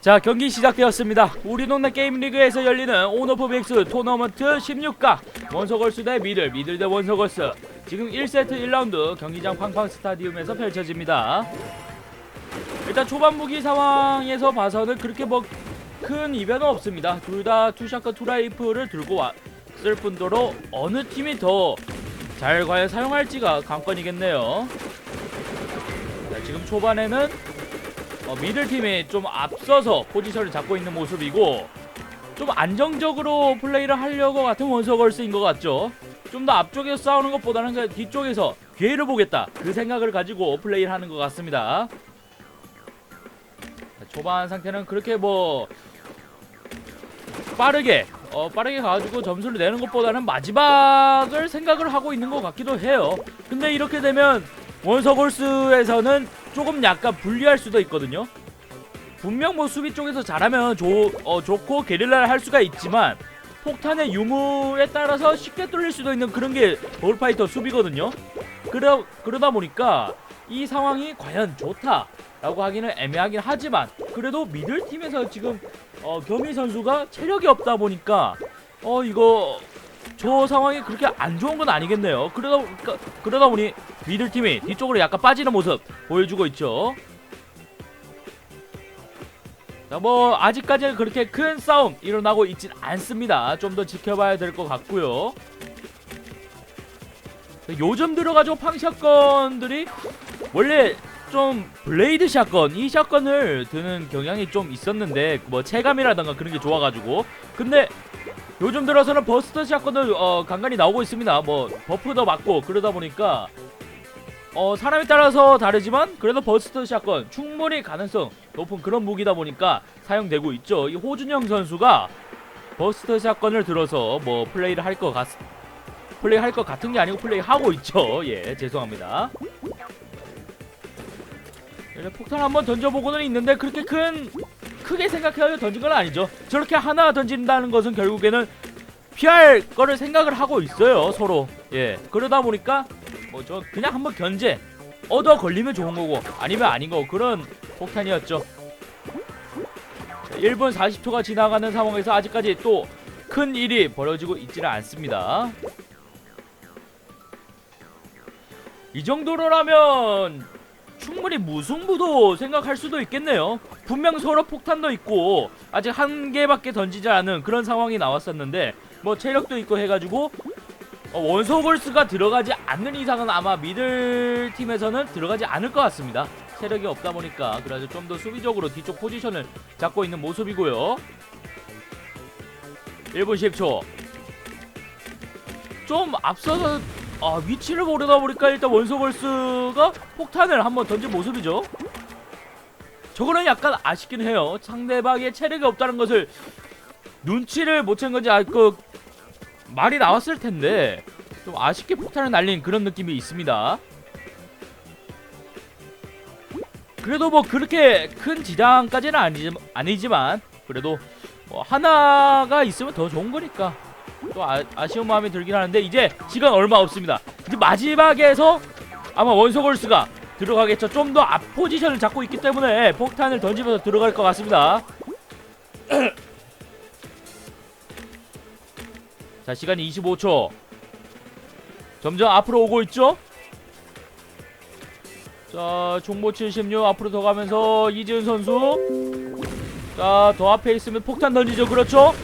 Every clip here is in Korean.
자 경기 시작되었습니다. 우리 동네 게임 리그에서 열리는 온오프 빅스 토너먼트 16강 원서걸스 대 미들 미들 대 원서걸스. 지금 1세트 1라운드 경기장 팡팡 스타디움에서 펼쳐집니다. 일단 초반 무기 상황에서 봐서는 그렇게 뭐 큰 이변은 없습니다. 둘 다 투샷과 투라이프를 들고 왔을 뿐더러 어느 팀이 더 잘 과연 사용할지가 관건이겠네요. 자, 지금 초반에는 어, 미들 팀이 좀 앞서서 포지션을 잡고 있는 모습이고 좀 안정적으로 플레이를 하려고 같은 원서걸스인 것 같죠. 좀 더 앞쪽에서 싸우는 것보다는 그 뒤쪽에서 기회를 보겠다 그 생각을 가지고 플레이를 하는 것 같습니다. 자, 초반 상태는 그렇게 뭐 빠르게 어, 빠르게 가가지고 점수를 내는 것보다는 마지막을 생각을 하고 있는 것 같기도 해요. 근데 이렇게 되면 원서골스에서는 조금 약간 불리할 수도 있거든요. 분명 뭐 수비 쪽에서 잘하면 좋, 어, 좋고 게릴라를 할 수가 있지만 폭탄의 유무에 따라서 쉽게 뚫릴 수도 있는 그런 게 볼파이터 수비거든요. 그러, 그러다 보니까 이 상황이 과연 좋다 라고 하기는 애매하긴 하지만 그래도 미들 팀에서 지금 어, 겸이 선수가 체력이 없다 보니까 어 이거 저 상황이 그렇게 안 좋은 건 아니겠네요. 그러다 그러다 보니 미들 팀이 뒤쪽으로 약간 빠지는 모습 보여주고 있죠. 자, 뭐 아직까지는 그렇게 큰 싸움 일어나고 있진 않습니다. 좀 더 지켜봐야 될 것 같고요. 요즘 들어가지고 팡샷건들이 원래 좀 블레이드 샷건 이 샷건을 드는 경향이 좀 있었는데 뭐 체감이라던가 그런 게 좋아가지고 근데 요즘 들어서는 버스터 샷건을 어, 간간히 나오고 있습니다. 뭐 버프도 맞고 그러다 보니까 어 사람에 따라서 다르지만 그래도 버스터 샷건 충분히 가능성 높은 그런 무기다 보니까 사용되고 있죠. 이 호준영 선수가 버스터 샷건을 들어서 뭐 플레이를 할 것 같, 플레이 할 것 같은 게 아니고 플레이 하고 있죠. 예, 죄송합니다. 이제 폭탄 한번 던져보고는 있는데 그렇게 큰 크게 생각해서 던진 건 아니죠. 저렇게 하나 던진다는 것은 결국에는 피할 거를 생각을 하고 있어요 서로. 예, 그러다 보니까 뭐 저 그냥 한번 견제 얻어 걸리면 좋은 거고 아니면 아닌 거고 그런 폭탄이었죠. 자, 1분 40초가 지나가는 상황에서 아직까지 또 큰 일이 벌어지고 있지는 않습니다. 이 정도로라면 충분히 무승부도 생각할 수도 있겠네요. 분명 서로 폭탄도 있고 아직 한 개밖에 던지지 않은 그런 상황이 나왔었는데 뭐 체력도 있고 해가지고 어, 원소골스가 들어가지 않는 이상은 아마 미들 팀에서는 들어가지 않을 것 같습니다. 체력이 없다 보니까 그래서 좀 더 수비적으로 뒤쪽 포지션을 잡고 있는 모습이고요. 1분 10초. 좀 앞서서 아, 위치를 모르다 보니까 일단 원소골스가 폭탄을 한번 던진 모습이죠. 저거는 약간 아쉽긴 해요. 상대방의 체력이 없다는 것을 눈치를 못 챈 건지 아, 그 말이 나왔을 텐데 좀 아쉽게 폭탄을 날린 그런 느낌이 있습니다. 그래도 뭐 그렇게 큰 지장까지는 아니지, 아니지만 그래도 뭐 하나가 있으면 더 좋은 거니까 또 아, 아쉬운 마음이 들긴 하는데 이제 시간 얼마 없습니다. 이제 마지막에서 아마 원소골스가 들어가겠죠. 좀 더 앞 포지션을 잡고 있기 때문에 폭탄을 던지면서 들어갈 것 같습니다. 자 시간이 25초. 점점 앞으로 오고 있죠. 자 종보 76 앞으로 더 가면서 이지은 선수. 자 더 앞에 있으면 폭탄 던지죠. 그렇죠.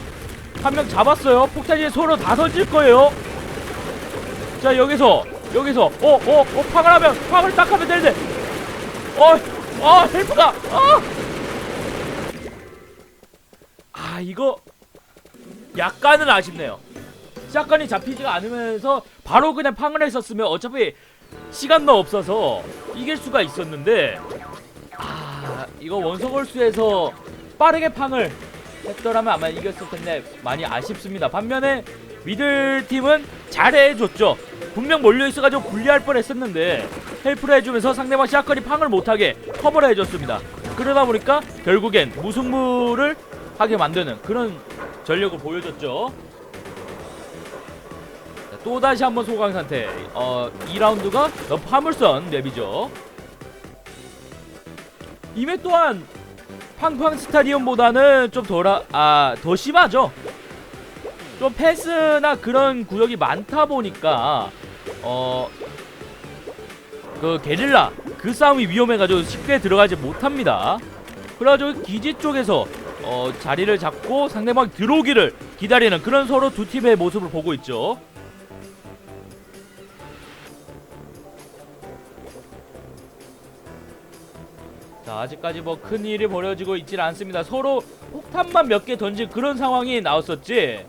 한 명 잡았어요. 폭탄이 서로 다 던질 거예요. 자 여기서 여기서 어어어 팡을 하면 팡을 딱 하면 되는데 어어 헬프가 아! 아 이거 약간은 아쉽네요. 샷건이 잡히지가 않으면서 바로 그냥 팡을 했었으면 어차피 시간도 없어서 이길 수가 있었는데 아 이거 원소골수에서 빠르게 팡을 했더라면 아마 이겼을 텐데 많이 아쉽습니다. 반면에 미들 팀은 잘해줬죠. 분명 몰려 있어가지고 불리할 뻔했었는데 헬프를 해주면서 상대방 샷건이 팡을 못하게 커버를 해줬습니다. 그러다 보니까 결국엔 무승부를 하게 만드는 그런 전력을 보여줬죠. 자, 또다시 한번 소강 상태. 어, 2라운드가 더 파물선 맵이죠. 이메 또한 팡팡 스타디움보다는 좀 덜아 아 더 심하죠. 좀 패스나 그런 구역이 많다 보니까 어 그 게릴라 그 싸움이 위험해가지고 쉽게 들어가지 못합니다. 그래가지고 기지 쪽에서 어 자리를 잡고 상대방 들어오기를 기다리는 그런 서로 두 팀의 모습을 보고 있죠. 자 아직까지 뭐 큰 일이 벌어지고 있질 않습니다. 서로 폭탄만 몇 개 던진 그런 상황이 나왔었지.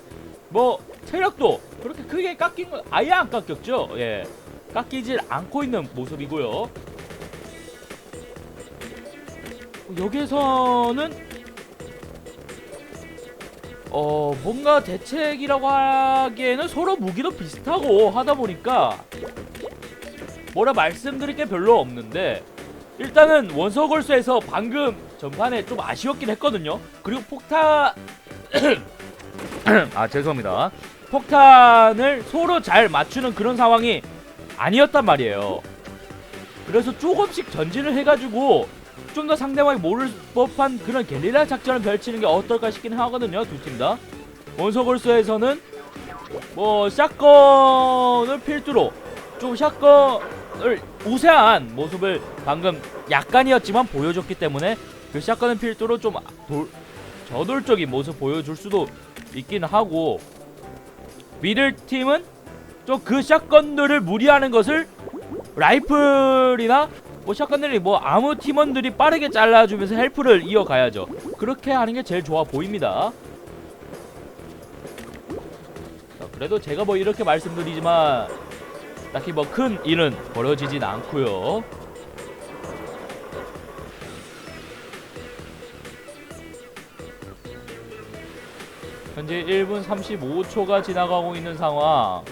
뭐 체력도 그렇게 크게 깎인 건 아예 안 깎였죠. 예, 깎이질 않고 있는 모습이고요. 여기에서는 어 뭔가 대책이라고 하기에는 서로 무기도 비슷하고 하다 보니까 뭐라 말씀드릴 게 별로 없는데 일단은 원서 걸수에서 방금 전판에 좀 아쉬웠긴 했거든요. 그리고 폭탄 아 죄송합니다. 폭탄을 서로 잘 맞추는 그런 상황이 아니었단 말이에요. 그래서 조금씩 전진을 해가지고 좀 더 상대방이 모를 법한 그런 게릴라 작전을 펼치는 게 어떨까 싶긴 하거든요. 두 팀 다. 원서 걸수에서는 뭐 샷건을 필두로 좀 샷건을 우세한 모습을 방금 약간이었지만 보여줬기 때문에 그 샷건을 필두로 좀 돌, 저돌적인 모습 보여줄 수도 있긴 하고 미들 팀은 좀그 샷건들을 무리하는 것을 라이플이나 뭐 샷건들이 뭐 아무 팀원들이 빠르게 잘라주면서 헬프를 이어가야죠. 그렇게 하는 게 제일 좋아 보입니다. 자, 그래도 제가 뭐 이렇게 말씀드리지만 딱히 뭐 큰 일은 벌어지진 않고요. 현재 1분 35초가 지나가고 있는 상황.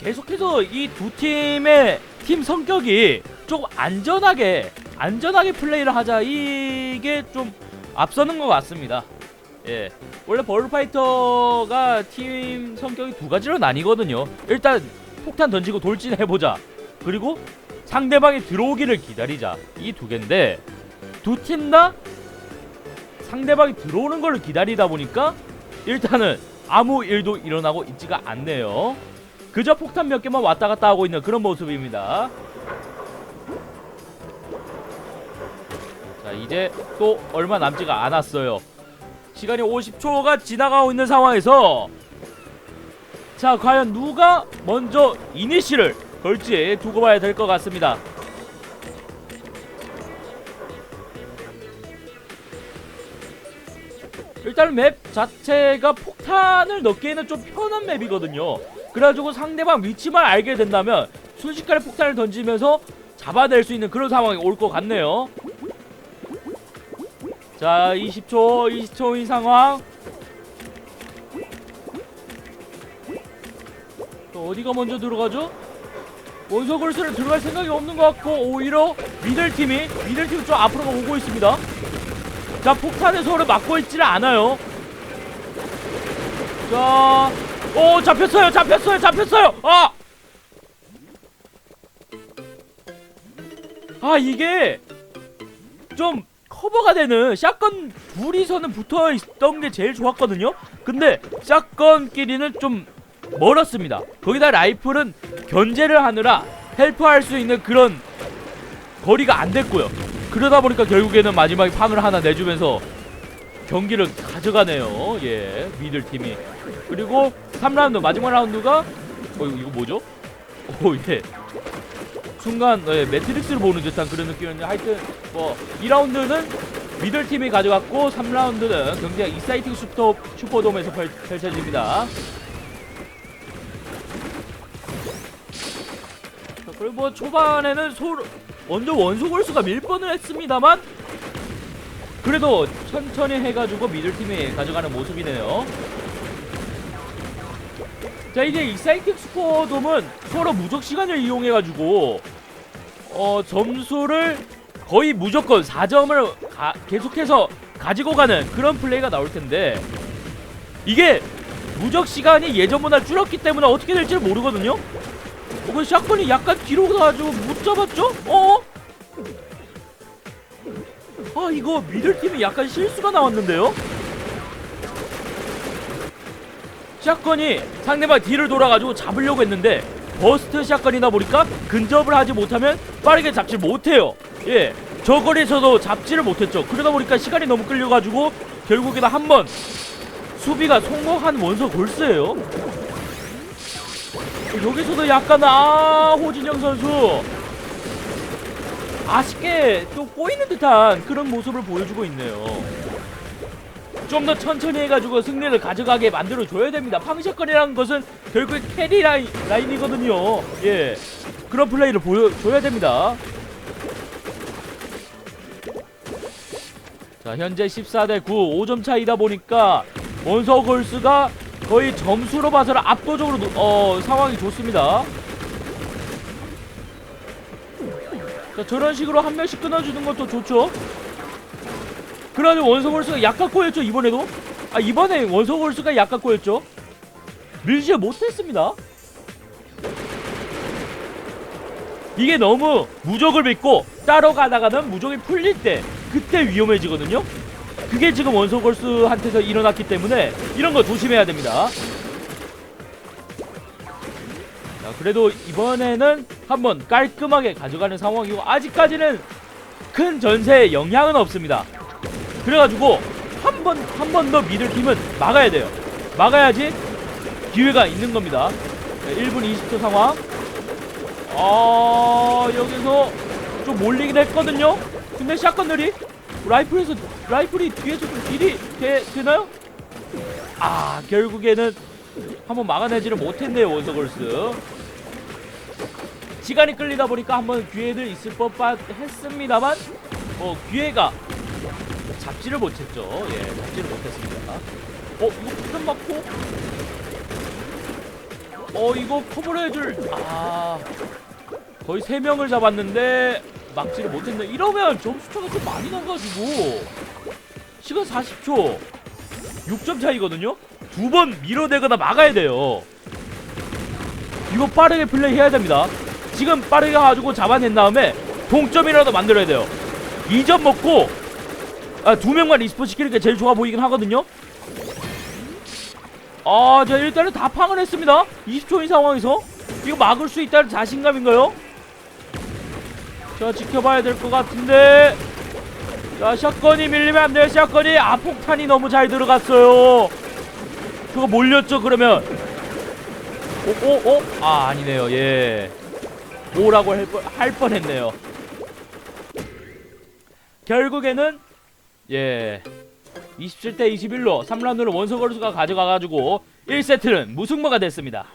계속해서 이 두 팀의 팀 성격이 좀 안전하게 안전하게 플레이를 하자 이게 좀 앞서는 것 같습니다. 예. 원래 벌파이터가 팀 성격이 두 가지로 나뉘거든요. 일단 폭탄 던지고 돌진해보자. 그리고 상대방이 들어오기를 기다리자. 이 두 개인데 두 팀 다 상대방이 들어오는 걸 기다리다 보니까 일단은 아무 일도 일어나고 있지가 않네요. 그저 폭탄 몇 개만 왔다 갔다 하고 있는 그런 모습입니다. 자, 이제 또 얼마 남지가 않았어요. 시간이 50초가 지나가고 있는 상황에서 자, 과연 누가 먼저 이니시를 걸지 두고 봐야 될 것 같습니다. 일단 맵 자체가 폭탄을 넣기에는 좀 편한 맵이거든요. 그래가지고 상대방 위치만 알게 된다면 순식간에 폭탄을 던지면서 잡아낼 수 있는 그런 상황이 올 것 같네요. 자, 20초, 20초인 상황. 또 어디가 먼저 들어가죠? 원서걸스를 들어갈 생각이 없는 것 같고 오히려 미들팀이 미들팀이 좀 앞으로 오고 있습니다. 자, 폭탄에 서로 맞고 있지는 않아요. 자, 오 잡혔어요, 잡혔어요, 잡혔어요. 아, 아 이게 좀 커버가 되는 샷건 둘이서는 붙어 있던 게 제일 좋았거든요. 근데 샷건끼리는 좀 멀었습니다. 거기다 라이플은 견제를 하느라 헬프할 수 있는 그런 거리가 안 됐고요. 그러다 보니까 결국에는 마지막에 팡을 하나 내주면서 경기를 가져가네요. 예, 미들 팀이. 그리고 3라운드 마지막 라운드가 어 이거, 이거 뭐죠? 오 예. 순간 예, 매트릭스를 보는 듯한 그런 느낌이었는데 하여튼 뭐 2라운드는 미들 팀이 가져갔고 3라운드는 경기가 이사이팅 슈퍼 슈퍼돔에서 펼, 펼쳐집니다. 자, 그리고 뭐 초반에는 서로 먼저 원소 골수가 밀 뻔을 했습니다만 그래도 천천히 해가지고 미들팀이 가져가는 모습이네요 자 이제 익사이팅 슈퍼돔은 서로 무적 시간을 이용해가지고 어 점수를 거의 무조건 4점을 계속해서 가지고 가는 그런 플레이가 나올 텐데 이게 무적 시간이 예전보다 줄었기 때문에 어떻게 될지 모르거든요 그 샷건이 약간 뒤로 가가지고 못 잡았죠? 어? 아 이거 미들팀이 약간 실수가 나왔는데요? 샷건이 상대방 뒤를 돌아가지고 잡으려고 했는데 버스트 샷건이다 보니까 근접을 하지 못하면 빠르게 잡지 못해요. 예 저거리에서도 잡지를 못했죠. 그러다 보니까 시간이 너무 끌려가지고 결국에는 한 번 수비가 성공한 원서 골스예요. 여기서도 약간 아 호진영 선수. 아쉽게 또 꼬이는 듯한 그런 모습을 보여주고 있네요. 좀 더 천천히 해가지고 승리를 가져가게 만들어 줘야 됩니다. 팡샷건이라는 것은 결국에 캐리 라인, 라인이거든요. 예, 그런 플레이를 보여줘야 됩니다. 자, 현재 14대 9, 5점 차이다 보니까 원서 골스가 거의 점수로 봐서는 압도적으로 노- 어, 상황이 좋습니다. 자, 저런 식으로 한 명씩 끊어주는 것도 좋죠. 그러면 원서 골수가 약간 꼬였죠 이번에도. 아 이번에 원서 골수가 약간 꼬였죠. 밀지 못했습니다. 이게 너무 무적을 믿고 따로 가다가는 무적이 풀릴 때 그때 위험해지거든요. 그게 지금 원서 골수한테서 일어났기 때문에 이런 거 조심해야 됩니다. 자, 그래도 이번에는 한번 깔끔하게 가져가는 상황이고 아직까지는 큰 전세에 영향은 없습니다. 그래가지고 한 번 한 번더 미들 팀은 막아야 돼요. 막아야지 기회가 있는 겁니다. 네, 1분 20초 상황. 아 여기서 좀 몰리긴 했거든요. 근데 샷건들이 라이플에서 라이플이 뒤에서 좀 딜이 되, 되나요? 아 결국에는 한번 막아내지를 못했네요 원서걸스. 시간이 끌리다 보니까 한번 기회들 있을 법한 했습니다만 뭐 기회가 잡지를 못했죠. 예, 잡지를 못했습니다. 어, 이거 부탄 맞고? 어, 이거 커버를 해줄 아 거의 세 명을 잡았는데 막지를 못했네. 이러면 점수 차가 좀 많이 나가지고 시간 40초 6점 차이거든요. 두 번 밀어내거나 막아야 돼요. 이거 빠르게 플레이해야 됩니다. 지금 빠르게 가지고 잡아낸 다음에 동점이라도 만들어야 돼요. 2점 먹고 아, 두 명만 리스폰 시키는 게 제일 좋아 보이긴 하거든요. 아, 자 일단은 다 팡을 했습니다. 20초인 상황에서 이거 막을 수 있다는 자신감인가요? 자, 지켜봐야 될 것 같은데. 자, 샷건이 밀리면 안 돼요. 샷건이 아 폭탄이 너무 잘 들어갔어요. 저거 몰렸죠? 그러면. 오, 오, 오? 아, 아니네요. 예. 오라고 할, 뻔, 할 뻔했네요. 결국에는 예 27대 21로 3라운드를 원서 걸수가 가져가가지고 1세트는 무승부가 됐습니다.